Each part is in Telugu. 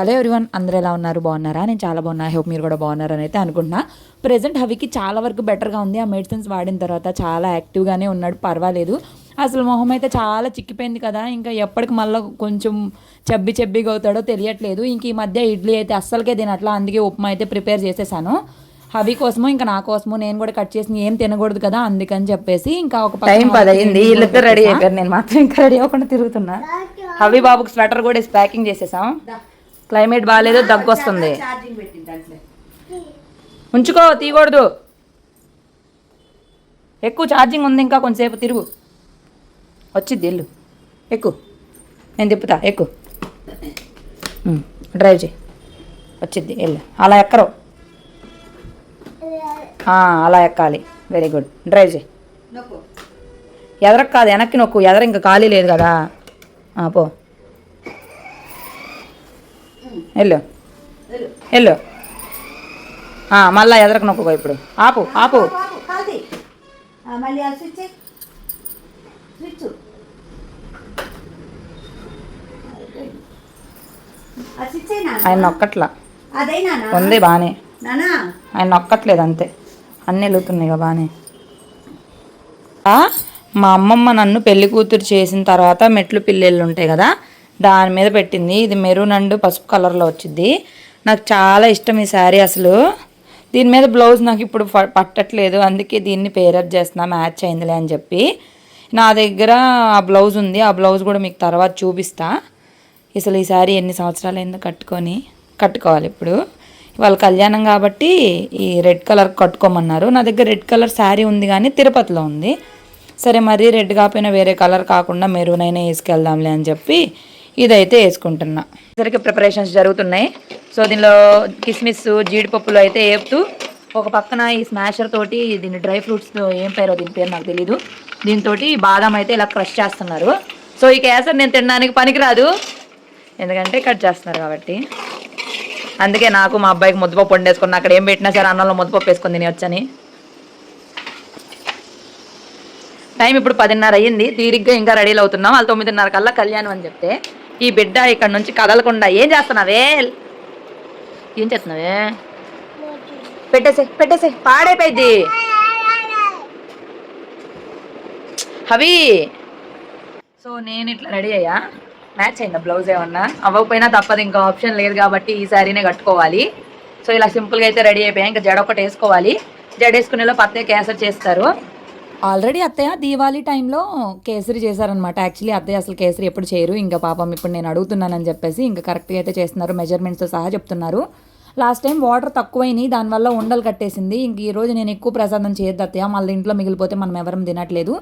హలో ఎవ్రీవన్ అందరూ ఎలా ఉన్నారు? బాగున్నారా? నేను చాలా బాగున్నా. హోప్ మీరు కూడా బాగున్నారని అయితే అనుకుంటున్నా. ప్రెజెంట్ హవికి చాలా వరకు బెటర్గా ఉంది. ఆ మెడిసిన్స్ వాడిన తర్వాత చాలా యాక్టివ్గానే ఉన్నాడు. పర్వాలేదు. అసలు మొహం అయితే చాలా చిక్కిపోయింది కదా. ఇంకా ఎప్పటికి మళ్ళీ కొంచెం చెబ్బి చెబ్బిగా అవుతాడో తెలియట్లేదు. ఇంక ఈ మధ్య ఇడ్లీ అయితే అస్సలకే తినట్లా. అందుకే ఉప్మా అయితే ప్రిపేర్ చేసేసాను. హవి కోసము ఇంకా నా కోసము నేను కూడా కట్ చేసి ఏం తినకూడదు కదా అందుకని చెప్పేసి ఇంకా ఒక టైం పది అయింది వాళ్ళకి వీళ్ళిద్దరు రెడీ. అయిపోయారు. నేను మాత్రం ఇంకా రెడీ అవ్వకుండా తిరుగుతున్నా. హవి బాబుకి స్వెటర్ కూడా ప్యాకింగ్ చేసేసాం. క్లైమేట్ బాగాలేదు దగ్గు వస్తుంది ఉంచుకో తీయకూడదు. ఎక్కువ ఛార్జింగ్ ఉంది ఇంకా కొంచెంసేపు తిరుగు. వచ్చిద్ది వెళ్ళు. ఎక్కువ నేను తిప్పుతా ఎక్కువ డ్రైవ్ చేయి. వచ్చిద్ది వెళ్ళు. అలా ఎక్కరు. అలా ఎక్కాలి. వెరీ గుడ్ డ్రైవ్ చేయి. ఎదరకు కాదు వెనక్కి నొక్కు. ఎదర ఇంకా ఖాళీ లేదు కదా. పో. వెళ్ళు వెళ్ళు మళ్ళా ఎదరకు నొక్కుకో ఇప్పుడు. ఆపు ఆపు. ఆయన నొక్కట్లా. ఉంది బాగానే నానా? ఆయన నొక్కట్లేదు అంతే. అన్నీ వెళ్తున్నాయి కదా బాగానే ఆ, మా అమ్మమ్మ నన్ను పెళ్ళి కూతురు చేసిన తర్వాత మెట్లు పిల్లలు ఉంటాయి కదా దాని మీద పెట్టింది. ఇది మెరూన్ అండ్ పసుపు కలర్లో వచ్చింది. నాకు చాలా ఇష్టం ఈ శారీ అసలు. దీని మీద బ్లౌజ్ నాకు ఇప్పుడు ప- పట్టట్లేదు. అందుకే దీన్ని పేరప్ చేస్తున్నా మ్యాచ్ అయిందిలే అని చెప్పి. నా దగ్గర ఆ బ్లౌజ్ ఉంది. ఆ బ్లౌజ్ కూడా మీకు తర్వాత చూపిస్తా. అసలు ఈ శారీ ఎన్ని సంవత్సరాలు అయిందో కట్టుకొని కట్టుకోవాలి ఇప్పుడు. వాళ్ళ కళ్యాణం కాబట్టి ఈ రెడ్ కలర్ కట్టుకోమన్నారు. నా దగ్గర రెడ్ కలర్ శారీ ఉంది కానీ తిరుపతిలో ఉంది. సరే మరి రెడ్ కాకపోయినా వేరే కలర్ కాకుండా మెరూన్ అయినా వేసుకెళ్దాంలే అని చెప్పి ఇదైతే వేసుకుంటున్నా. సరికి ప్రిపరేషన్స్ జరుగుతున్నాయి. సో దీనిలో కిస్మిస్ జీడిపప్పులు అయితే వేపుతూ ఒక పక్కన ఈ స్మాషర్ తోటి దీని డ్రై ఫ్రూట్స్ ఏం పేరో దీని పేరు నాకు తెలీదు. దీంతో బాదం అయితే ఇలా క్రష్ చేస్తున్నారు. సో ఈ కేసర్ నేను తినడానికి పనికిరాదు. ఎందుకంటే కట్ చేస్తున్నారు కాబట్టి. అందుకే నాకు మా అబ్బాయికి ముద్దపప్పు వండేసుకున్నా. అక్కడ ఏం పెట్టినా సరే అన్నంలో ముద్దపప్పు వేసుకొని తినవచ్చని టైం ఇప్పుడు పదిన్నర అయ్యింది. తీరిగ్గా ఇంకా రెడీలు అవుతున్నాం. వాళ్ళు తొమ్మిదిన్నర కల్లా కళ్యాణం అని చెప్తే ఈ బిడ్డ ఇక్కడ నుంచి కదలకుండా ఏం చేస్తున్నావే? ఏం చేస్తున్నావే? పెట్టేసే పెట్టేసే పాడైపోయింది హవి! సో నేను ఇట్లా రెడీ అయ్యా. మ్యాచ్ అయిందా బ్లౌజ్ ఏమన్నా? అవ్వకపోయినా తప్పదు ఇంకా ఆప్షన్ లేదు కాబట్టి ఈ శారీనే కట్టుకోవాలి. సో ఇలా సింపుల్గా అయితే రెడీ అయిపోయా. ఇంకా జడ ఒకటి వేసుకోవాలి. జడ వేసుకునేలో పత్తే క్యాన్సర్ చేస్తారు. ఆల్రెడీ అత్తయ్య దీవాళీ టైంలో కేసరి చేశారనమాట యాక్చువల్లీ అత్తయ్య అసలు కేసరి ఎప్పుడు చేయరు. ఇంకా పాపం ఇప్పుడు నేను అడుగుతున్నానని చెప్పేసి ఇంకా కరెక్ట్గా అయితే చేస్తున్నారు. మెజర్మెంట్స్తో సహా చెప్తున్నారు. లాస్ట్ టైం వాటర్ తక్కువైనాయి. దానివల్ల ఉండలు కట్టేసింది. ఇంక ఈ రోజు నేను ఎక్కువ ప్రసాదం చేయొద్దు అత్తయ్య. మళ్ళీ ఇంట్లో మిగిలిపోతే మనం ఎవరం తినట్లేదు.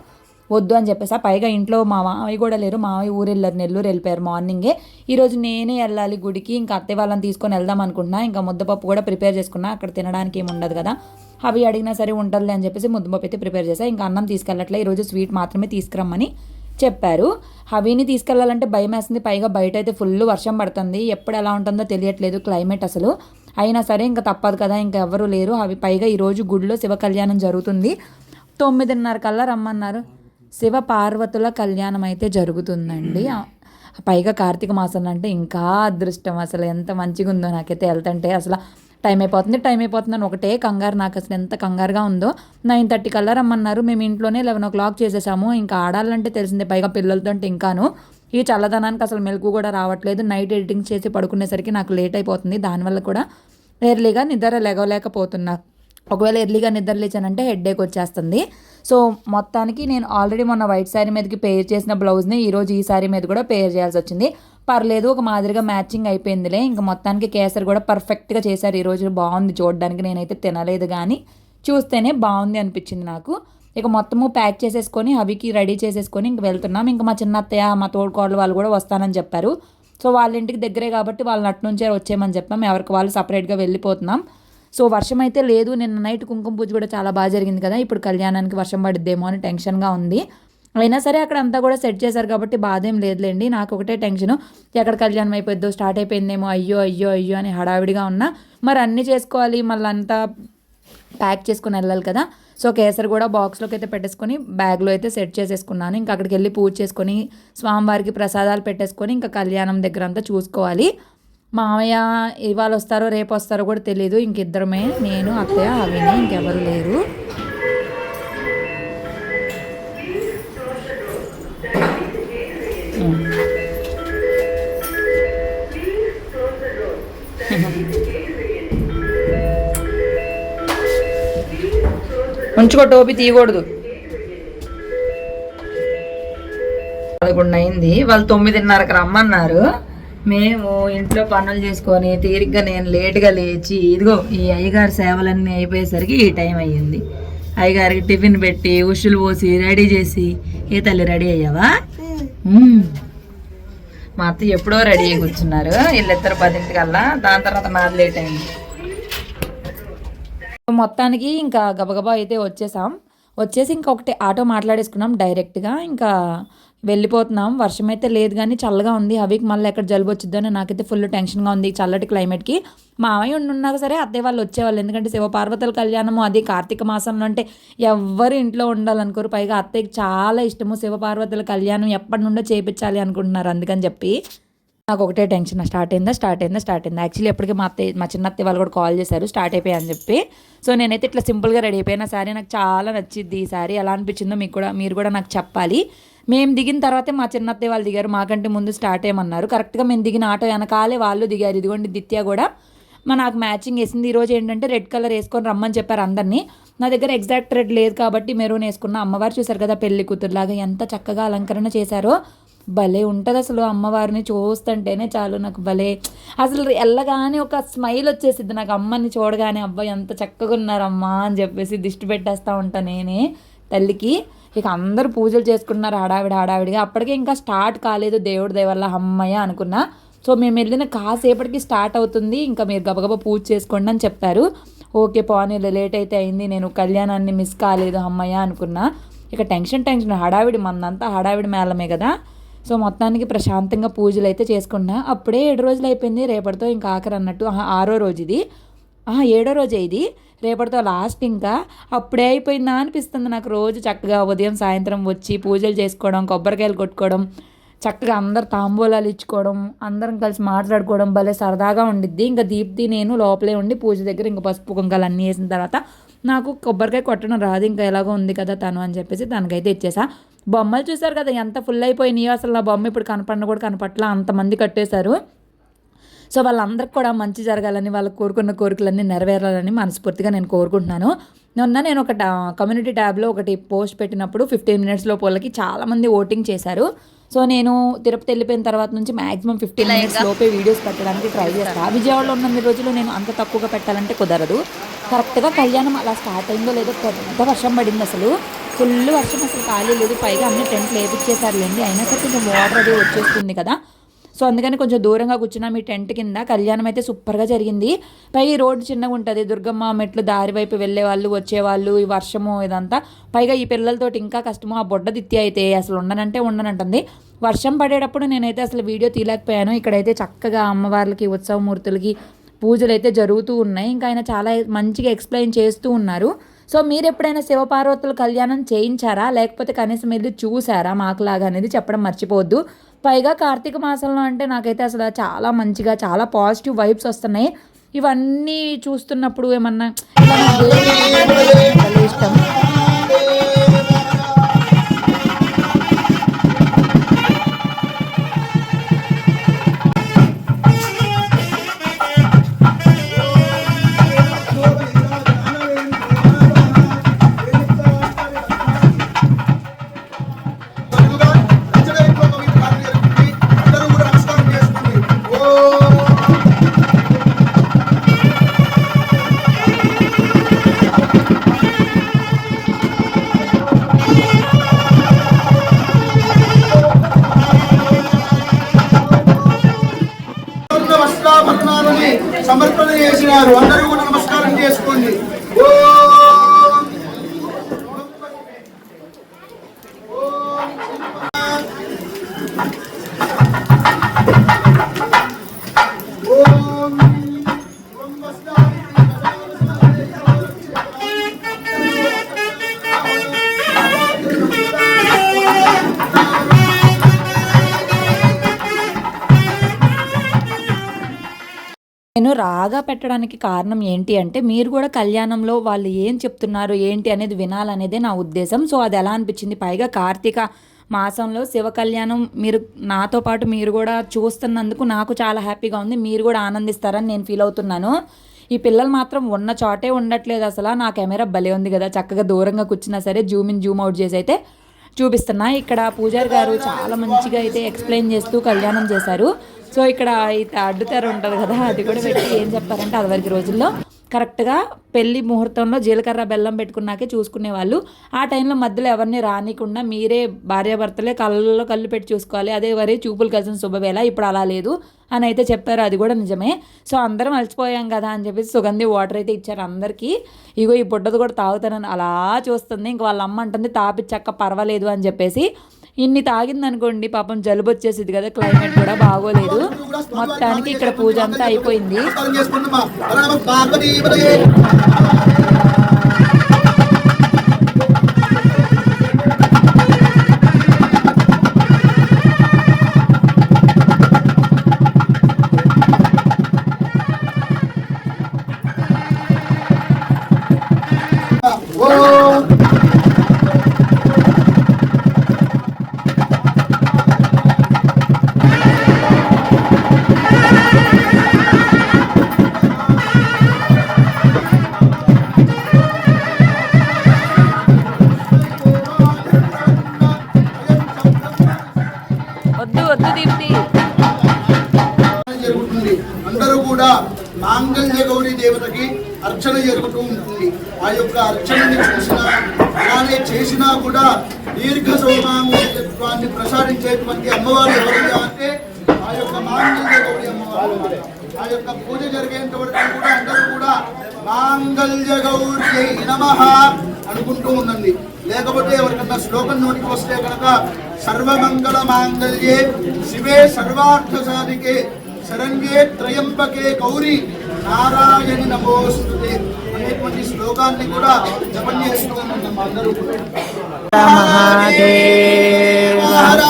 వద్దు అని చెప్పేసి ఆ పైగా ఇంట్లో మా మామయ్య కూడా లేరు. మామయ్య ఊరు వెళ్ళారు నెల్లూరు వెళ్ళిపోయారు మార్నింగే. ఈరోజు నేనే వెళ్ళాలి గుడికి ఇంకా అత్తయ్య వాళ్ళని తీసుకొని వెళ్దాం అనుకుంటున్నా. ఇంకా ముద్దపప్పు కూడా ప్రిపేర్ చేసుకున్నా అక్కడ తినడానికి ఏమి ఉండదు కదా. అవి అడిగినా సరే ఉంటుంది అని చెప్పేసి ముద్దపప్పు అయితే ప్రిపేర్ చేసా ఇంకా అన్నం తీసుకెళ్ళట్లే ఈరోజు స్వీట్ మాత్రమే తీసుకురమ్మని చెప్పారు. హవీని తీసుకెళ్ళాలంటే భయం వేస్తుంది. పైగా బయట అయితే ఫుల్ వర్షం పడుతుంది. ఎప్పుడు ఎలా ఉంటుందో తెలియట్లేదు క్లైమేట్ అసలు. అయినా సరే ఇంకా తప్పదు కదా ఇంకా ఎవరు లేరు. అవి పైగా ఈరోజు గుడిలో శివ కళ్యాణం జరుగుతుంది. తొమ్మిదిన్నర కల్లా రమ్మన్నారు. శివ పార్వతుల కళ్యాణం అయితే జరుగుతుందండి పైగా కార్తీక మాసం అంటే ఇంకా అదృష్టం అసలు ఎంత మంచిగా ఉందో నాకైతే వెళ్తుంటే అసలు టైం అయిపోతుంది టైం అయిపోతుంది అని ఒకటే కంగారు నాకు అసలు ఎంత కంగారుగా ఉందో. నైన్ థర్టీ కల్లా రమ్మన్నారు. మేము ఇంట్లోనే లెవెన్ ఓ క్లాక్ చేసేసాము. ఇంకా ఆడాలంటే తెలిసిందే పైగా పిల్లలతో అంటే ఇంకాను. ఈ చల్లదనానికి అసలు మెలకు కూడా రావట్లేదు. నైట్ ఎడిటింగ్ చేసి పడుకునేసరికి నాకు లేట్ అయిపోతుంది. దానివల్ల కూడా ఎర్లీగా నిద్ర లేగలేకపోతున్నా. ఒకవేళ ఎర్లీగా నిద్ర లేచానంటే హెడ్ఏక్ వచ్చేస్తుంది. సో మొత్తానికి నేను ఆల్రెడీ మొన్న వైట్ శారీ మీదకి పేర్ చేసిన బ్లౌజ్ని ఈరోజు ఈ శారీ మీద కూడా పేర్ చేయాల్సి వచ్చింది. పర్లేదు ఒక మాదిరిగా మ్యాచింగ్ అయిపోయిందిలే. ఇంకా మొత్తానికి కేసరి కూడా పర్ఫెక్ట్గా చేశారు. ఈరోజు బాగుంది చూడడానికి నేనైతే తినలేదు కానీ చూస్తేనే బాగుంది అనిపించింది నాకు. ఇక మొత్తము ప్యాక్ చేసేసుకొని హవికి రెడీ చేసేసుకొని ఇంక వెళ్తున్నాం. ఇంకా మా చిన్న అత్తయ్య మా తోడుకోడలు వాళ్ళు కూడా వస్తానని చెప్పారు. సో వాళ్ళ ఇంటికి దగ్గరే కాబట్టి వాళ్ళని నట్టు నుంచే వచ్చేయమని చెప్పాం. ఎవరికి వాళ్ళు సపరేట్గా వెళ్ళిపోతున్నాం. సో వర్షం అయితే లేదు నిన్న నైట్ కుంకుమ పూజ కూడా చాలా బాగా జరిగింది కదా ఇప్పుడు కళ్యాణానికి వర్షం పడిద్దేమో అని టెన్షన్గా ఉంది. అయినా సరే అక్కడ అంతా కూడా సెట్ చేశారు కాబట్టి బాధ ఏం లేదులేండి నాకు ఒకటే టెన్షన్ ఎక్కడ కళ్యాణం అయిపోద్దో స్టార్ట్ అయిపోయిందేమో అయ్యో అయ్యో అయ్యో అని హడావిడిగా ఉన్నా. మరి అన్నీ చేసుకోవాలి మళ్ళీ అంతా ప్యాక్ చేసుకుని వెళ్ళాలి కదా. సో కేసరి కూడా బాక్స్లోకి అయితే పెట్టేసుకొని బ్యాగ్లో అయితే సెట్ చేసేసుకున్నాను. ఇంకా అక్కడికి వెళ్ళి పూజ చేసుకొని స్వామివారికి ప్రసాదాలు పెట్టేసుకొని ఇంకా కళ్యాణం దగ్గర అంతా చూసుకోవాలి. మామయ్య ఇవాళ వస్తారో రేపు వస్తారో కూడా తెలియదు ఇంకిద్దరమే నేను అత్తయ్య అవిని ఇంకెవరు లేరు. ఉంచుకో టోపీ తీయకూడదు. పదకొండు అయింది. వాళ్ళు తొమ్మిదిన్నరకు రమ్మన్నారు. మేము ఇంట్లో పనులు చేసుకొని తీరిగ్గా నేను లేట్గా లేచి ఇదిగో ఈ అయ్యగారి సేవలన్నీ అయిపోయేసరికి ఈ టైం అయ్యింది. అయ్యగారికి టిఫిన్ పెట్టి ఉషులు పోసి రెడీ చేసి ఏ తల్లి రెడీ అయ్యావా? మా అత్త ఎప్పుడో రెడీ అయ్యి కూర్చున్నారు. వీళ్ళిద్దరు పదింటికల్లా దాని తర్వాత నాది లేట్ అయింది. మొత్తానికి ఇంకా గబగబా అయితే వచ్చేసాం. వచ్చేసి ఇంకా ఒకటి ఆటో మాట్లాడేసుకున్నాం డైరెక్ట్గా. ఇంకా వెళ్ళిపోతున్నాం. వర్షం అయితే లేదు కానీ చల్లగా ఉంది. అవికి మళ్ళీ ఎక్కడ జలుబు వచ్చిద్దని నాకైతే ఫుల్ టెన్షన్గా ఉంది చల్లటి క్లైమేట్కి. మామయ్య ఉన్నా సరే అత్తయ్య వాళ్ళు వచ్చేవాళ్ళు. ఎందుకంటే శివపార్వతుల కళ్యాణము అది కార్తీక మాసంలో అంటే ఎవ్వరు ఇంట్లో ఉండాలనుకోరు. పైగా అత్తయ్యకి చాలా ఇష్టము శివపార్వతుల కళ్యాణం ఎప్పటి నుండో చేపించాలి అనుకుంటున్నారు. అందుకని చెప్పి నాకు ఒకటే టెన్షన్. స్టార్ట్ అయిందా? స్టార్ట్ అయిందా? స్టార్ట్ అయిందా? యాక్చువల్లీ ఎప్పటికీ మా అత్తయ్య మా చిన్న అత్తయ్య వాళ్ళు కూడా కాల్ చేశారు. స్టార్ట్ అయిపోయా అని చెప్పి. సో నేనైతే ఇట్లా సింపుల్గా రెడీ అయిపోయిన శారీ నాకు చాలా నచ్చింది ఈ శారీ ఎలా అనిపించిందో మీకు కూడా మీరు కూడా నాకు చెప్పాలి. మేము దిగిన తర్వాతే మా చిన్నత్తయ్య వాళ్ళు దిగారు మాకంటే ముందు స్టార్ట్ అయ్యమన్నారు కరెక్ట్గా మేము దిగిన ఆటో వెనకాలే వాళ్ళు దిగారు. ఇదిగోండి దిత్య కూడా మా నాకు మ్యాచింగ్ వేసింది. ఈరోజు ఏంటంటే రెడ్ కలర్ వేసుకొని రమ్మని చెప్పారు అందరినీ. నా దగ్గర ఎగ్జాక్ట్ రెడ్ లేదు కాబట్టి మెరూన్ వేసుకున్న అమ్మవారు చూసారు కదా పెళ్ళి కూతురులాగా ఎంత చక్కగా అలంకరణ చేశారో. భలే ఉంటుంది అసలు అమ్మవారిని చూస్తుంటేనే చాలు నాకు భలే. అసలు ఎల్లగానే ఒక స్మైల్ వచ్చేసిద్ది. నాకు అమ్మని చూడగానే అబ్బాయి ఎంత చక్కగా ఉన్నారమ్మా అని చెప్పేసి దిష్టి పెట్టేస్తూ ఉంటా నేనే తల్లికి. ఇక అందరూ పూజలు చేసుకున్నారు హడావిడి హడావిడిగా. అప్పటికే ఇంకా స్టార్ట్ కాలేదు దేవుడి దయవల్ల అమ్మయ్య అనుకున్నా. సో మేము వెళ్ళిన కాసేపటికి స్టార్ట్ అవుతుంది. ఇంకా మీరు గబగబా పూజ చేసుకోండి అని చెప్పారు. ఓకే పోనీ లేట్ అయితే అయింది. నేను కళ్యాణాన్ని మిస్ కాలేదు అమ్మయ్య అనుకున్నా. ఇక టెన్షన్ టెన్షన్ హడావిడి. మందంతా హడావిడి మేళమే కదా. సో మొత్తానికి ప్రశాంతంగా పూజలు అయితే చేసుకున్నా. అప్పుడే ఏడు రోజులు అయిపోయింది. రేపటితో ఇంకా ఆఖరి అన్నట్టు. ఆహా, ఆరో రోజు ఇది. ఆహా, ఏడో రోజే ఇది. రేపటితో లాస్ట్ ఇంకా. అప్పుడే అయిపోయిందా అనిపిస్తుంది నాకు రోజు చక్కగా ఉదయం సాయంత్రం వచ్చి పూజలు చేసుకోవడం కొబ్బరికాయలు కొట్టుకోవడం చక్కగా అందరు తాంబూలాలు ఇచ్చుకోవడం అందరం కలిసి మాట్లాడుకోవడం భలే సరదాగా ఉండిద్ది. ఇంకా దీప్తి నేను లోపలే ఉండి పూజ దగ్గర ఇంకా పసుపు కుంకాలు అన్నీ వేసిన తర్వాత నాకు కొబ్బరికాయ కొట్టడం రాదు ఇంకా ఎలాగో ఉంది కదా తను అని చెప్పేసి తనకైతే ఇచ్చేసా. బొమ్మలు చూసారు కదా ఎంత ఫుల్ అయిపోయినాయో అసలు నా బొమ్మ ఇప్పుడు కనపడిన కూడా కనపట్ల అంతమంది కట్టేశారు. సో వాళ్ళందరికి కూడా మంచి జరగాలని వాళ్ళు కోరుకున్న కోరికలన్నీ నెరవేరాలని మనస్ఫూర్తిగా నేను కోరుకుంటున్నాను. మొన్న నేను ఒక కమ్యూనిటీ ట్యాబ్లో ఒకటి పోస్ట్ పెట్టినప్పుడు ఫిఫ్టీన్ మినిట్స్లో వాళ్ళకి చాలామంది ఓటింగ్ చేశారు. సో నేను తిరుపతి వెళ్ళిపోయిన తర్వాత నుంచి మాక్సిమం ఫిఫ్టీన్ మినిట్స్ లోపే వీడియోస్ పెట్టడానికి ట్రై చేస్తాను విజయవాడలో ఉన్న రోజులు నేను అంత తక్కువగా పెట్టాలంటే కుదరదు. కరెక్ట్గా కళ్యాణం అలా స్టార్ట్ అయిందో లేదో పెద్ద వర్షం పడింది అసలు. ఫుల్ వర్షం అసలు ఖాళీ లేదు. పైగా అన్ని టెంట్లు వేపించేసారులేండి అయినా సరే కొంచెం వాటర్ అది వచ్చేస్తుంది కదా. సో అందుకని కొంచెం దూరంగా కూర్చున్నాం ఈ టెంట్ కింద. కళ్యాణం అయితే సూపర్గా జరిగింది. పై రోడ్డు చిన్నగా ఉంటుంది. దుర్గమ్మ మెట్లు దారి వైపు వెళ్ళే వాళ్ళు వచ్చేవాళ్ళు ఈ వర్షము ఇదంతా. పైగా ఈ పిల్లలతోటి ఇంకా కష్టము. ఆ బొడ్డ దిత్తి అయితే అసలు ఉండనంటే ఉండనంటుంది. వర్షం పడేటప్పుడు నేనైతే అసలు వీడియో తీయలేకపోయాను. ఇక్కడైతే చక్కగా అమ్మవార్లకి ఉత్సవమూర్తులకి పూజలు అయితే జరుగుతూ ఉన్నాయి. ఇంకా ఆయన చాలా మంచిగా ఎక్స్ప్లెయిన్ చేస్తూ ఉన్నారు. సో మీరు ఎప్పుడైనా శివపార్వతుల కళ్యాణం చేయించారా? లేకపోతే కనీసం వెళ్ళి చూసారా? మాకులాగా అనేది చెప్పడం మర్చిపోవద్దు. పైగా కార్తీక మాసంలో అంటే నాకైతే అసలు చాలా మంచిగా చాలా పాజిటివ్ వైబ్స్ వస్తున్నాయి. ఇవన్నీ చూస్తున్నప్పుడు ఏమన్నా ఇష్టం? నేను రాగా పెట్టడానికి కారణం ఏంటి అంటే మీరు కూడా కళ్యాణంలో వాళ్ళు ఏం చెప్తున్నారు ఏంటి అనేది వినాలనేదే నా ఉద్దేశం. సో అది ఎలా అనిపించింది? పైగా కార్తీక మాసంలో శివ కళ్యాణం మీరు నాతో పాటు మీరు కూడా చూస్తున్నందుకు నాకు చాలా హ్యాపీగా ఉంది. మీరు కూడా ఆనందిస్తారని నేను ఫీల్ అవుతున్నాను. ఈ పిల్లలు మాత్రం ఉన్న చోటే ఉండట్లేదు అసలు. నా కెమెరా భలే ఉంది కదా. చక్కగా దూరంగా కూర్చున్నా సరే జూమ్ ఇన్ జూమ్ అవుట్ చేసి అయితే చూపిస్తున్నా. ఇక్కడ పూజారి గారు చాలా మంచిగా అయితే ఎక్స్ప్లెయిన్ చేస్తూ కళ్యాణం చేశారు. సో ఇక్కడ ఈ అడ్డుతెర ఉంటుంది కదా అది కూడా పెట్టి ఏం చెప్పారంటే అదివరకు రోజుల్లో కరెక్ట్గా పెళ్ళి ముహూర్తంలో జీలకర్ర బెల్లం పెట్టుకున్నాకే చూసుకునే వాళ్ళు. ఆ టైంలో మధ్యలో ఎవరిని రానికుండా మీరే భార్యాభర్తలే కళ్ళలో కళ్ళు పెట్టి చూసుకోవాలి. అదే వరే చూపులు కలిసిన శుభవేళ ఇప్పుడు అలా లేదు అని అయితే చెప్పారు. అది కూడా నిజమే. సో అందరం అలసిపోయాం కదా అని చెప్పేసి సుగంధి వాటర్ అయితే ఇచ్చారు అందరికీ. ఇగో ఈ బుడ్డది కూడా తాగుతానని అలా చూస్తుంది. ఇంక వాళ్ళ అమ్మ అంటుంది తాపిచ్చక్క పర్వాలేదు అని చెప్పేసి ఇన్ని తాగింది అనుకోండి పాపం జలుబు వచ్చేసింది కదా క్లైమేట్ కూడా బాగోలేదు. మొత్తానికి ఇక్కడ పూజ అంతా అయిపోయింది. అర్చన జరుగుతూ ఉంటుంది. ఆ యొక్క అర్చనని చూసినా అలానే చేసినా కూడా దీర్ఘ సౌమాంగల్యత్వాన్ని ప్రసాదించేటువంటి అమ్మవారు ఎవరైనా అంటే ఆ యొక్క మాంగళ్య గౌరి అమ్మవారు ఆ యొక్క పూజ జరిగేంత వరకు కూడా అందరూ కూడా మాంగళ్య గౌరి నమ అనుకుంటూ ఉండండి. లేకపోతే ఎవరికన్నా శ్లోకం నోటికి వస్తే కనుక సర్వమంగళ మాంగళ్యే శివే సర్వార్థ సాధికే శరణ్యే త్రయంబకే గౌరీ నారాయణి నమోస్తుతే అనేటువంటి శ్లోకాన్ని కూడా జపం చేస్తూ ఉన్నాం అందరూ హర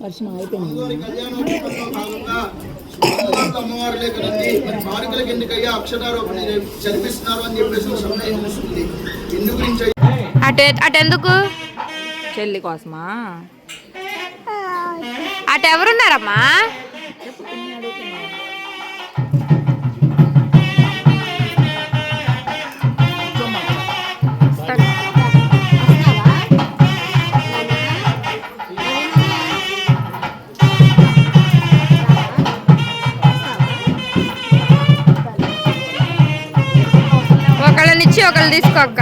వర్షం అయిపోయింది. అమ్మవారి కళ్యాణోత్సవంలో భాగంగా అమ్మవారు అమ్మవారులే కదండి మరి బాలికలకు ఎందుకయ్యా అక్షరారోపణ జరిపిస్తున్నారు అని చెప్పేసి సందేహం వస్తుంది ఎందు గురించి అటు అటు ఎందుకు? చెల్లి కోసమా? అటు ఒకళ్ళనిచ్చి ఒకళ్ళు తీసుకో అక్క.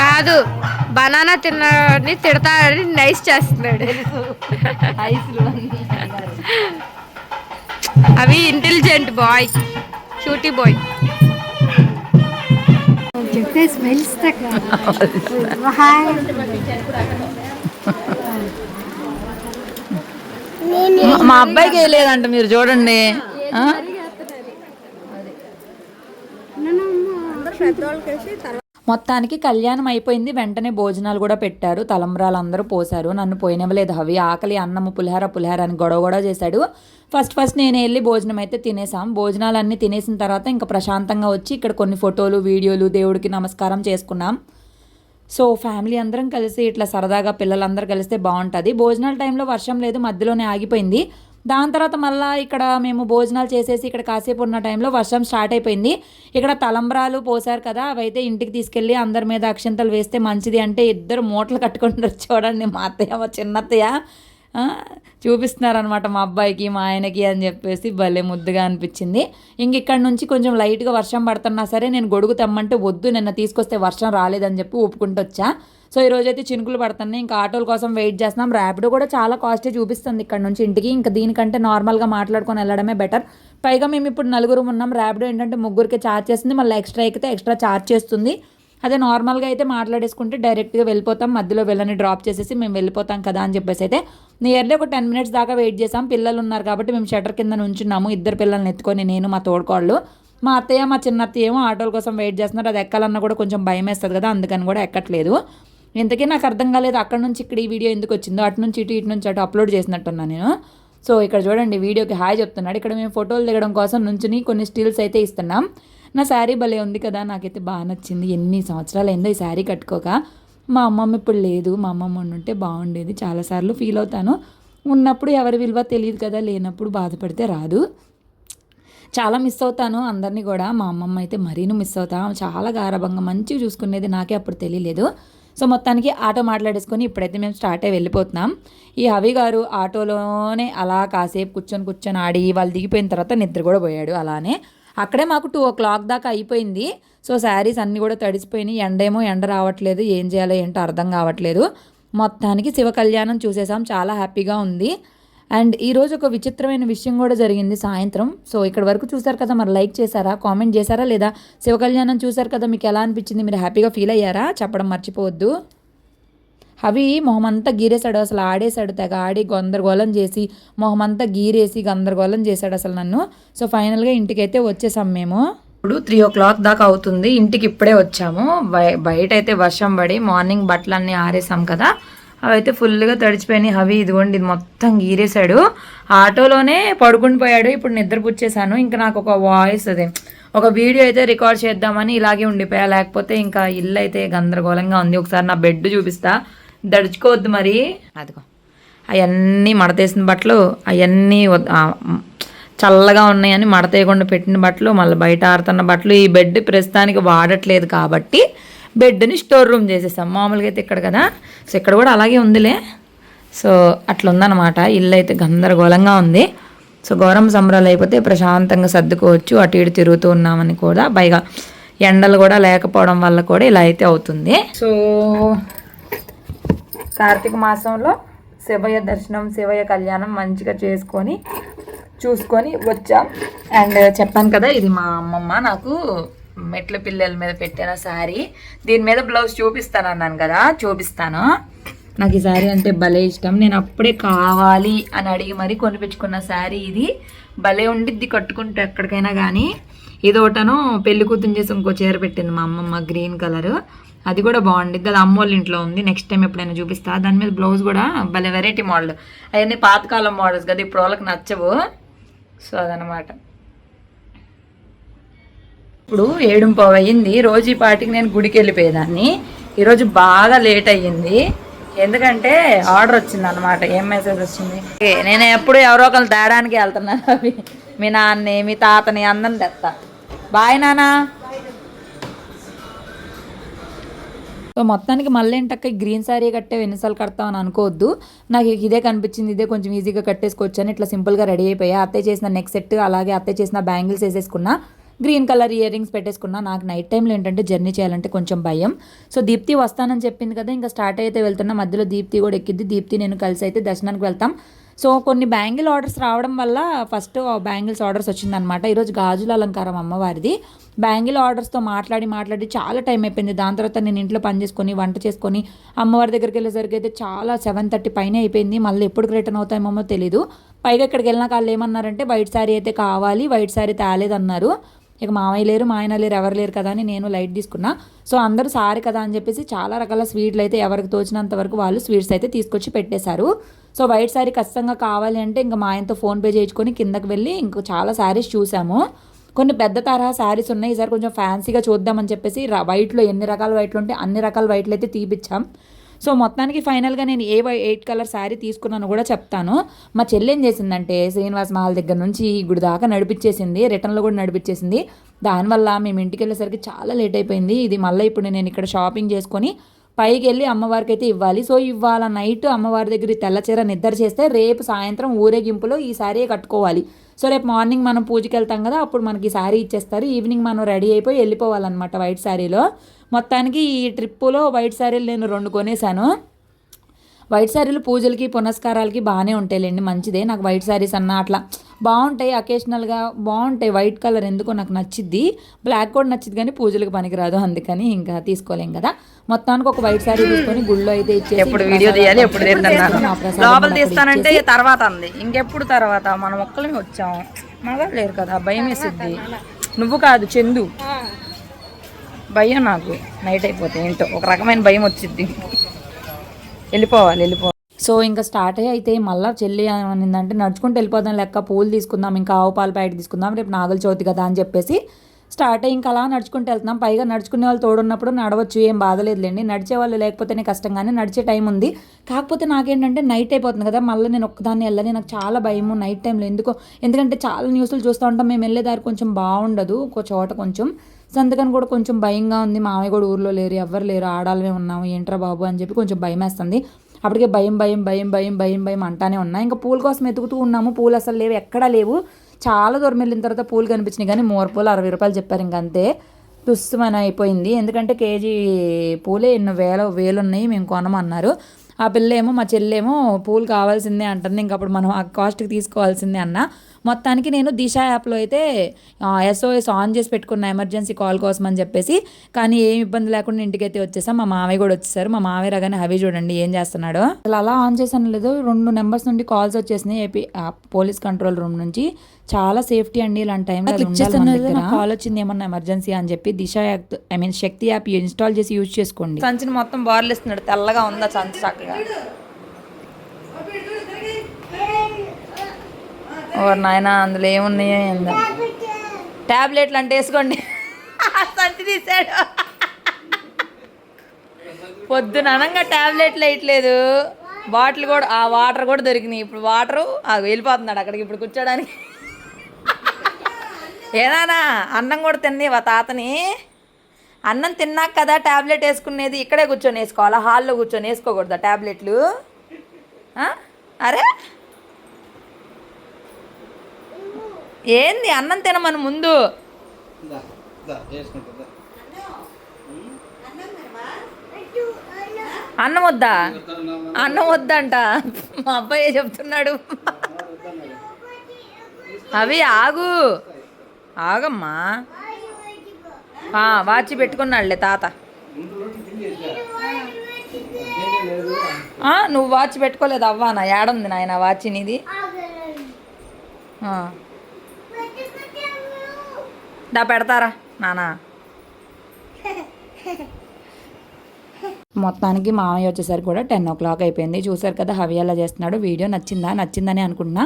కాదు బనానా తిన్నాడని తిడతాడని నైస్ చేస్తున్నాడు. అవి ఇంటెలిజెంట్ బాయ్ క్యూటీ బాయ్. చెప్తే స్మెల్స్ మా అబ్బాయికి వేయలేదంట మీరు చూడండి? మొత్తానికి కళ్యాణం అయిపోయింది. వెంటనే భోజనాలు కూడా పెట్టారు. తలంబ్రాలు అందరూ పోసారు నన్ను పోయినవ్వలేదు అవి ఆకలి అన్నము పులిహార పులిహార అని గొడవ గొడవ చేశాడు. ఫస్ట్ ఫస్ట్ నేను వెళ్ళి భోజనం అయితే తినేసాం భోజనాలు అన్నీ తినేసిన తర్వాత ఇంకా ప్రశాంతంగా వచ్చి ఇక్కడ కొన్ని ఫోటోలు వీడియోలు దేవుడికి నమస్కారం చేసుకున్నాం. సో ఫ్యామిలీ అందరం కలిసి ఇట్లా సరదాగా పిల్లలందరూ కలిస్తే బాగుంటుంది. భోజనాల టైంలో వర్షం లేదు మధ్యలోనే ఆగిపోయింది. దాని తర్వాత మళ్ళీ ఇక్కడ మేము భోజనాలు చేసేసి ఇక్కడ కాసేపు ఉన్న టైంలో వర్షం స్టార్ట్ అయిపోయింది. ఇక్కడ తలంబ్రాలు పోసారు కదా అవైతే ఇంటికి తీసుకెళ్ళి అందరి మీద అక్షంతలు వేస్తే మంచిది అంటే ఇద్దరు మూటలు కట్టుకుంటారు చూడండి మా అత్తయ్య మా చిన్నత్తయ్య చూపిస్తున్నారనమాట మా అబ్బాయికి మా ఆయనకి అని చెప్పేసి భలే ముద్దుగా అనిపించింది. ఇంక ఇక్కడ నుంచి కొంచెం లైట్గా వర్షం పడుతున్నా సరే నేను గొడుగు తెమ్మంటే వద్దు నిన్న తీసుకొస్తే వర్షం రాలేదని చెప్పి ఒప్పుకుంటొచ్చా వచ్చా. సో ఈ రోజైతే చినుకులు పడుతున్నాయి. ఇంకా ఆటోల కోసం వెయిట్ చేస్తున్నాం. ర్యాపిడో కూడా చాలా కాస్టే చూపిస్తుంది ఇక్కడ నుంచి ఇంటికి. ఇంకా దీనికంటే నార్మల్గా మాట్లాడుకొని వెళ్ళడమే బెటర్. పైగా మేము ఇప్పుడు నలుగురు ఉన్నాం. ర్యాపిడో ఏంటంటే ముగ్గురికి ఛార్జ్ చేస్తుంది. మళ్ళీ ఎక్స్ట్రా ఎక్కితే ఎక్స్ట్రా ఛార్జ్ చేస్తుంది. అదే నార్మల్గా అయితే మాట్లాడేసుకుంటే డైరెక్ట్గా వెళ్ళిపోతాం. మధ్యలో వెళ్ళని డ్రాప్ చేసేసి మేము వెళ్ళిపోతాం కదా అని చెప్పేసి అయితే నియర్లీ ఒక టెన్ మినిట్స్ దాకా వెయిట్ చేసాం. పిల్లలు ఉన్నారు కాబట్టి మేము షటర్ కింద నుంచున్నాము. ఇద్దరు పిల్లల్ని ఎత్తుకొని నేను మా తోడుకోళ్ళు. మా అత్తయ్య మా చిన్న అత్తయ్య ఏమో ఆటోల కోసం వెయిట్ చేస్తున్నారు. అది ఎక్కాలన్నా కూడా కొంచెం భయం వేస్తుంది కదా. అందుకని కూడా ఎక్కట్లేదు. ఇంతకీ నాకు అర్థం కాలేదు అక్కడ నుంచి ఇక్కడ ఈ వీడియో ఎందుకు వచ్చిందో అటు నుంచి ఇటు ఇటు నుంచి అటు అప్లోడ్ చేసినట్టున్నాను నేను. సో ఇక్కడ చూడండి వీడియోకి హాయ్ చెప్తున్నాడు. ఇక్కడ మేము ఫోటోలు దిగడం కోసం నుంచుని కొన్ని స్టిల్స్ అయితే ఇస్తున్నాం. నా శారీ భలే ఉంది కదా నాకైతే బాగా నచ్చింది. ఎన్ని సంవత్సరాలు అయిందో ఈ శారీ కట్టుకోక. మా అమ్మమ్మ ఇప్పుడు లేదు మా అమ్మమ్మ ఉంటే బాగుండేది. చాలాసార్లు ఫీల్ అవుతాను. ఉన్నప్పుడు ఎవరి విలువ తెలియదు కదా లేనప్పుడు బాధపడితే రాదు. చాలా మిస్ అవుతాను అందరినీ కూడా. మా అమ్మమ్మ అయితే మరీను మిస్ అవుతాను చాలా గారభంగా మంచిగా చూసుకునేది నాకే అప్పుడు తెలియలేదు. సో మొత్తానికి ఆటో మాట్లాడేసుకొని ఇప్పుడైతే మేము స్టార్ట్ అయ్యి వెళ్ళిపోతున్నాం. ఈ హవి గారు ఆటోలోనే అలా కాసేపు కూర్చొని కూర్చొని ఆడి వాళ్ళు దిగిపోయిన తర్వాత నిద్ర కూడా పోయాడు అలానే. అక్కడే మాకు టూ ఓ క్లాక్ దాకా అయిపోయింది. సో శారీస్ అన్నీ కూడా తడిసిపోయినాయి. ఎండేమో ఎండ రావట్లేదు. ఏం చేయాలో ఏంటో అర్థం కావట్లేదు. మొత్తానికి శివ కళ్యాణం చూసేసాం. చాలా హ్యాపీగా ఉంది. అండ్ ఈరోజు ఒక విచిత్రమైన విషయం కూడా జరిగింది సాయంత్రం. సో ఇక్కడ వరకు చూసారు కదా మరి లైక్ చేశారా కామెంట్ చేశారా లేదా శివ కళ్యాణం చూసారు కదా మీకు ఎలా అనిపించింది? మీరు హ్యాపీగా ఫీల్ అయ్యారా? చెప్పడం మర్చిపోవద్దు. అవి మొహమంతా గీరేశాడు అసలు ఆడేశాడు తెగ ఆడి గందరగోళం చేసి మొహమంతా గీరేసి గందరగోళం చేశాడు అసలు నన్ను. సో ఫైనల్గా ఇంటికైతే వచ్చేసాం మేము. ఇప్పుడు త్రీ ఓ క్లాక్ దాకా అవుతుంది ఇంటికి ఇప్పుడే వచ్చాము. బయట అయితే వర్షం పడి మార్నింగ్ బట్టలన్నీ ఆరేసాం కదా. అవైతే ఫుల్గా తడిచిపోయినాయి. అవి ఇదిగోండి ఇది మొత్తం గీరేశాడు. ఆటోలోనే పడుకుని పోయాడు. ఇప్పుడు నిద్ర పుచ్చేశాను. ఇంకా నాకు ఒక వాయిస్ అదే. ఒక వీడియో అయితే రికార్డ్ చేద్దామని ఇలాగే ఉండిపోయా. లేకపోతే ఇంకా ఇల్లు అయితే గందరగోళంగా ఉంది. ఒకసారి నా బెడ్ చూపిస్తా. దడుచుకోవద్దు మరి. అదిగో. అవన్నీ మడతేసిన బట్టలు అవన్నీ చల్లగా ఉన్నాయని మడతేయకుండా పెట్టిన బట్టలు మళ్ళీ బయట ఆడుతున్న బట్టలు ఈ బెడ్ ప్రస్తుతానికి వాడట్లేదు కాబట్టి బెడ్ని స్టోర్ రూమ్ చేసేసాం. మామూలుగా అయితే ఇక్కడ కదా. సో ఇక్కడ కూడా అలాగే ఉందిలే. సో అట్లా ఉందన్నమాట. ఇల్లు అయితే గందరగోళంగా ఉంది. సో గౌరమ్మ సంబరాలు అయిపోతే ప్రశాంతంగా సర్దుకోవచ్చు అటు ఇటు తిరుగుతూ ఉన్నామని కూడా. పైగా ఎండలు కూడా లేకపోవడం వల్ల కూడా ఇలా అయితే అవుతుంది. సో కార్తీక మాసంలో శివయ్య దర్శనం శివయ్య కళ్యాణం మంచిగా చేసుకొని చూసుకొని వచ్చాం. అండ్ చెప్పాను కదా ఇది మా అమ్మమ్మ నాకు మెట్ల పిల్లల మీద పెట్టిన శారీ. దీని మీద బ్లౌజ్ చూపిస్తాను అన్నాను కదా చూపిస్తాను. నాకు ఈ శారీ అంటే భలే ఇష్టం. నేను అప్పుడే కావాలి అని అడిగి మరీ కొనిపించుకున్న శారీ ఇది. భలే ఉండిద్ది కట్టుకుంటే ఎక్కడికైనా కానీ ఇది ఒకటను పెళ్ళి కూతురు చేసి ఇంకో చీర పెట్టింది మా అమ్మమ్మ గ్రీన్ కలర్. అది కూడా బాగుండిద్ది. అది అమ్మోళ్ళ ఇంట్లో ఉంది. నెక్స్ట్ టైం ఎప్పుడైనా చూపిస్తా. దాని మీద బ్లౌజ్ కూడా భలే వెరైటీ మోడల్ అవన్నీ పాతకాలం మోడల్స్ కదా ఇప్పుడు వాళ్ళకి నచ్చవు. సో అదనమాట ఇప్పుడు ఏడుంపవ్ అయ్యింది రోజు ఈ పాటికి నేను గుడికి వెళ్ళిపోయేదాన్ని ఈరోజు బాగా లేట్ అయ్యింది. ఎందుకంటే ఆర్డర్ వచ్చింది అనమాట ఏం మెసేజ్ వచ్చింది? నేను ఎప్పుడు ఎవరో ఒకరు తేడానికి వెళ్తున్నాను అవి. మీ నాన్నని మీ తాతని అందరిని తెస్తా. బాయ్ నానా. సో మొత్తానికి మళ్ళీ ఏంటక్క గ్రీన్ శారీ కట్టే ఎన్నిసార్లు కడతామని అని అనుకోవద్దు. నాకు ఇదే కనిపించింది ఇదే కొంచెం ఈజీగా కట్టేసుకోవచ్చు అని ఇట్లా సింపుల్గా రెడీ అయిపోయా. అత్తయ్య చేసిన నెక్ సెట్ అలాగే అత్తయ్య చేసిన బ్యాంగిల్స్ వేసేసుకున్నా. గ్రీన్ కలర్ ఇయర్ రింగ్స్ పెట్టేసుకున్నా. నాకు నైట్ టైంలో ఏంటంటే జర్నీ చేయాలంటే కొంచెం భయం. సో దీప్తి వస్తానని చెప్పింది కదా ఇంకా స్టార్ట్ అయితే వెళ్తున్నా. మధ్యలో దీప్తి కూడా ఎక్కిద్ది. దీప్తి నేను కలిసి అయితే దర్శనానికి వెళ్తాం. సో కొన్ని బ్యాంగిల్ ఆర్డర్స్ రావడం వల్ల ఫస్ట్ బ్యాంగిల్స్ ఆర్డర్స్ వచ్చిందనమాట. ఈరోజు గాజుల అలంకారం అమ్మవారిది. బ్యాంగిల్ ఆర్డర్స్తో మాట్లాడి మాట్లాడి చాలా టైం అయిపోయింది. దాని తర్వాత నేను ఇంట్లో పని చేసుకొని వంట చేసుకొని అమ్మవారి దగ్గరికి వెళ్ళేసరికి అయితే చాలా సెవెన్ థర్టీ పైన అయిపోయింది. మళ్ళీ ఎప్పుడు రిటర్న్ అవుతామేమో తెలీదు. పైగా ఇక్కడికి వెళ్ళినాక వాళ్ళు ఏమన్నారంటే వైట్ శారీ అయితే కావాలి వైట్ శారీ తేలేదన్నారు. ఇక మామయ్య లేరు మా ఆయన లేరు ఎవరు లేరు కదా అని నేను లైట్ తీసుకున్నా. సో అందరూ సారీ కదా అని చెప్పేసి చాలా రకాల స్వీట్లు అయితే ఎవరికి తోచినంత వరకు వాళ్ళు స్వీట్స్ అయితే తీసుకొచ్చి పెట్టేశారు. సో వైట్ శారీ ఖచ్చితంగా కావాలి అంటే ఇంకా మా ఆయనతో ఫోన్పే చేయించుకొని కిందకి వెళ్ళి ఇంకా చాలా శారీస్ చూసాము. కొన్ని పెద్ద తరహా శారీస్ ఉన్నాయి ఈసారి కొంచెం ఫ్యాన్సీగా చూద్దామని చెప్పేసి వైట్లో ఎన్ని రకాల వైట్లు ఉంటే అన్ని రకాల వైట్లు అయితే తీపిచ్చాం. సో మొత్తానికి ఫైనల్గా నేను A Y eight colour sari తీసుకున్నాను కూడా చెప్తాను. మా చెల్లి ఏం చేసిందంటే శ్రీనివాస్ మహల్ దగ్గర నుంచి గుడి దాకా నడిపించేసింది రిటర్న్లో కూడా నడిపించేసింది. దానివల్ల మేము ఇంటికి వెళ్ళేసరికి చాలా లేట్ అయిపోయింది. ఇది మళ్ళీ ఇప్పుడు నేను ఇక్కడ షాపింగ్ చేసుకొని పైకి వెళ్ళి అమ్మవారికి అయితే ఇవ్వాలి. సో ఇవాళ నైట్ అమ్మవారి దగ్గర తెల్లచీర నిద్ర చేస్తే రేపు సాయంత్రం ఊరేగింపులో ఈ శారీ కట్టుకోవాలి. సో రేపు మార్నింగ్ మనం పూజకి వెళ్తాం కదా అప్పుడు మనకి ఈ శారీ ఇచ్చేస్తారు. ఈవినింగ్ మనం రెడీ అయిపోయి వెళ్ళిపోవాలన్నమాట వైట్ శారీలో. మొత్తానికి ఈ ట్రిప్పులో వైట్ శారీలు నేను రెండు కొనేసాను వైట్ శారీలు పూజలకి పునస్కారాలకి బాగానే ఉంటాయిలేండి మంచిదే. నాకు వైట్ శారీస్ అన్న అట్లా బాగుంటాయి అకేషనల్గా బాగుంటాయి. వైట్ కలర్ ఎందుకో నాకు నచ్చిద్ది. బ్లాక్ కూడా నచ్చిద్ది కానీ పూజలకు పనికిరాదు అందుకని ఇంకా తీసుకోలేం కదా. మొత్తానికి ఒక వైట్ శారీ తీసుకొని గుళ్ళో అయితే ఇచ్చేసి ఎప్పుడు వీడియో తీయాలి ఎప్పుడు లోపల తీస్తానంటే తర్వాత అంది. ఇంకెప్పుడు తర్వాత? మనం ఒక్కలమే వచ్చాం. మగ లేరు కదా భయం వేసిద్ది. నువ్వు కాదు చందు. భయం నాకు. నైట్ అయిపోతే ఏంటో. ఒక రకమైన భయం వచ్చింది వెళ్ళిపోవాలి వెళ్ళిపో సో ఇంకా స్టార్ట్ అయ్యి అయితే మళ్ళీ చెల్లి అనిందంటే నడుచుకుంటూ వెళ్ళిపోదాం లెక్క పూలు తీసుకుందాం ఇంకా ఆవు పాలు ప్యాకెట్ తీసుకుందాం రేపు నాగల చవితి కదా అని చెప్పేసి స్టార్ట్ అయ్యి ఇంకా అలా నడుచుకుంటూ వెళ్తున్నాం. పైగా నడుచుకునే వాళ్ళు తోడున్నప్పుడు నడవచ్చు ఏం బాధలేదులేండి నడిచే వాళ్ళు లేకపోతేనే కష్టం కానీ నడిచే టైం ఉంది. కాకపోతే నాకేంటంటే నైట్ అయిపోతుంది కదా. మళ్ళీ నేను ఒక్కదాన్ని వెళ్ళని నాకు చాలా భయము నైట్ టైంలో ఎందుకో ఎందుకంటే చాలా న్యూస్లు చూస్తూ ఉంటాం. మేము వెళ్ళేదారి కొంచెం బాగుండదు. ఒక చోట కొంచెం. సో అందుకని కూడా కొంచెం భయంగా ఉంది. మామయ్య కూడా ఊర్లో లేరు ఎవ్వరు లేరు ఆడాలనే ఉన్నాము ఏంట్రా బాబు అని చెప్పి కొంచెం భయం వేస్తుంది అప్పటికే భయం భయం భయం భయం భయం భయం అంటానే ఉన్నా. ఇంకా పూల కోసం ఎతుకుతూ ఉన్నాము. పూలు అసలు లేవు ఎక్కడా లేవు. చాలా దూరం వెళ్ళిన తర్వాత పూలు కనిపించినాయి కానీ మోర్ పూలు అరవై రూపాయలు చెప్పారు ఇంకంతే అంతే. అయిపోయింది. ఎందుకంటే కేజీ పూలే ఎన్నో వేల వేలు ఉన్నాయి మేము కొనమన్నారు ఆ పిల్ల ఏమో మా చెల్లేమో పూలు కావాల్సిందే అంటుంది. ఇంక అప్పుడు మనం ఆ కాస్ట్కి తీసుకోవాల్సిందే అన్న. మొత్తానికి నేను దిశ యాప్లో అయితే ఎస్ఓఎస్ ఆన్ చేసి పెట్టుకున్న ఎమర్జెన్సీ కాల్ కోసం అని చెప్పేసి కానీ ఏం ఇబ్బంది లేకుండా ఇంటికైతే వచ్చేసాం. మా మామయ్య కూడా వచ్చేసారు. మా మామయ్య రాగానే హవి చూడండి ఏం చేస్తున్నాడో? అసలు అలా ఆన్ చేసాను లేదు రెండు నెంబర్స్ నుండి కాల్స్ వచ్చేసినాయి. ఏపీ పోలీస్ కంట్రోల్ రూమ్ నుంచి. చాలా సేఫ్టీ అండి ఇలాంటి టైంలో కాల్ వచ్చింది ఏమన్నా ఎమర్జెన్సీ అని చెప్పి Disha app I mean Shakti app install చేసి యూజ్ చేసుకోండి. సంచిని మొత్తం బార్లు ఇస్తున్నాడు తెల్లగా ఉందా సంచి చక్కగా? ఓ నాయన అందులో ఏమున్నాయో ఏందో. ట్యాబ్లెట్లు అంటే వేసుకోండి. సంచి తీసాడు. పొద్దున అనంగా ట్యాబ్లెట్లు వేయట్లేదు. బాటిల్ కూడా ఆ వాటర్ కూడా దొరికినాయి. ఇప్పుడు వాటరు వెళ్ళిపోతున్నాడు అక్కడికి ఇప్పుడు కూర్చోడానికి. ఏనానా అన్నం కూడా తినేవా తాతని. అన్నం తిన్నాక కదా ట్యాబ్లెట్ వేసుకునేది. ఇక్కడే కూర్చొని వేసుకోవాలా? హాల్లో కూర్చొని వేసుకోకూడదా ట్యాబ్లెట్లు అరే? ఏంది అన్నం తినమని ముందు? అన్నం వద్దా? అన్నం వద్దంట. మా అబ్బాయి చెప్తున్నాడు. అవి ఆగు. ఆగమ్మా. ఆ, వాచి పెట్టుకున్నాడులే తాత. నువ్వు వాచ్ పెట్టుకోలేదు అవ్వానా? ఏడుంది నాయన వాచ్ నీది ఆ. దా పెడతారా? నానా. మొత్తానికి మామయ్య వచ్చేసరికి కూడా టెన్ ఓ క్లాక్ అయిపోయింది. చూసారు కదా హవి ఎలా చేస్తున్నాడు. వీడియో నచ్చిందా? నచ్చిందని అనుకుంటున్నా.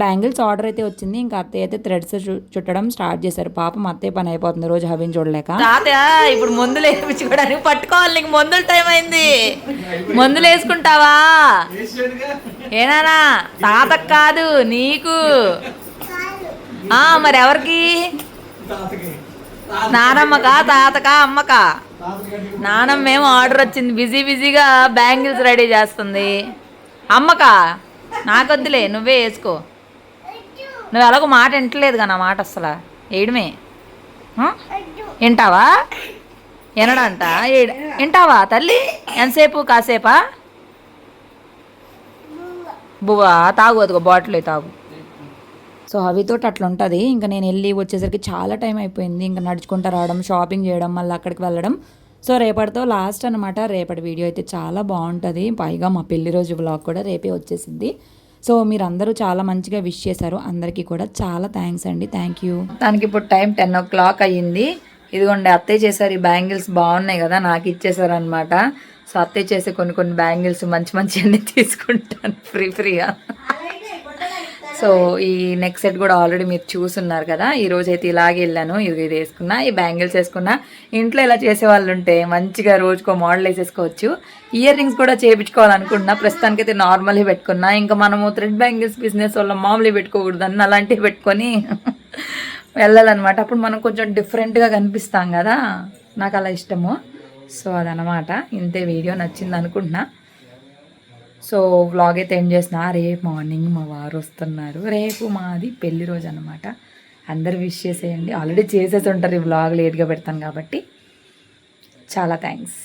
బ్యాంగిల్స్ ఆర్డర్ అయితే వచ్చింది. ఇంకా అత్తయ్య అయితే థ్రెడ్స్ చుట్టడం స్టార్ట్ చేశారు. పాపం అత్తయ్య పని అయిపోతుంది రోజు హవిని చూడలేక. ఇప్పుడు మందులు వేయించుకోవడానికి పట్టుకోవాలి. నీకు మందుల టైం అయింది. మందులు వేసుకుంటావా? ఏనానా తాతకు కాదు నీకు. ఆ మరి ఎవరికి? నానమ్మకా తాతకా అమ్మకా నానమ్మ ఏమో ఆర్డర్ వచ్చింది. బిజీ బిజీగా బ్యాంగిల్స్ రెడీ చేస్తుంది. అమ్మకా నాకొద్దులే నువ్వే వేసుకో. నువ్వు ఎలాగో మాట వింటలేదు నా మాట అసలు. వేయడమే? వింటావా? వినడంట. వింటావా తల్లి? ఎంతసేపు కాసేపా? బువ్వా? తాగు అదిగో బాటిల్ తాగు. సో హవితో అట్లా ఉంటుంది ఇంకా నేను వెళ్ళి వచ్చేసరికి చాలా టైం అయిపోయింది. ఇంకా నడుచుకుంటూ రావడం షాపింగ్ చేయడం మళ్ళీ అక్కడికి వెళ్ళడం. సో రేపటితో లాస్ట్ అనమాట రేపటి వీడియో అయితే చాలా బాగుంటుంది. పైగా మా పెళ్ళి రోజు బ్లాగ్ కూడా రేపే వచ్చేసింది. సో మీరు అందరూ చాలా మంచిగా విష్ చేశారు. అందరికీ కూడా చాలా థ్యాంక్స్ అండి. థ్యాంక్ యూ దానికి ఇప్పుడు టైం టెన్ ఓ క్లాక్ అయ్యింది. ఇదిగోండి అత్తయ్య చేశారు ఈ బ్యాంగిల్స్. బాగున్నాయి కదా నాకు ఇచ్చేసారు అనమాట సో అత్తయ్య చేసే కొన్ని కొన్ని బ్యాంగిల్స్ మంచి మంచి అన్ని తీసుకుంటాను. ఫ్రీ ఫ్రీగా. సో ఈ నెక్ సెట్ కూడా ఆల్రెడీ మీరు చూసున్నారు కదా. ఈ రోజు అయితే ఇలాగే వెళ్ళాను. ఇది ఇది వేసుకున్నా ఈ బ్యాంగిల్స్ వేసుకున్నా. ఇంట్లో ఇలా చేసే వాళ్ళు ఉంటే మంచిగా రోజుకో మోడల్ వేసేసుకోవచ్చు. ఇయర్ రింగ్స్ కూడా చేయించుకోవాలనుకుంటున్నా ప్రస్తుతానికి అయితే నార్మల్గా పెట్టుకున్నా. ఇంకా మనము థ్రెడ్ బ్యాంగిల్స్ బిజినెస్ వల్ల మామూలు పెట్టుకోకూడదు అన్న అలాంటివి పెట్టుకొని వెళ్ళాలన్నమాట. అప్పుడు మనం కొంచెం డిఫరెంట్గా కనిపిస్తాం కదా. నాకు అలా ఇష్టము. సో అదనమాట ఇంతే వీడియో నచ్చింది అనుకుంటున్నా సో వ్లాగ్ అయితే ఏం చేసిన? రేపు మార్నింగ్ మా వారు వస్తున్నారు. రేపు మాది పెళ్ళి రోజు అనమాట అందరు విష్ చేసేయండి. ఆల్రెడీ చేసేసి ఉంటారు ఈ వ్లాగ్ లేట్గా పెడతాను కాబట్టి. చాలా థ్యాంక్స్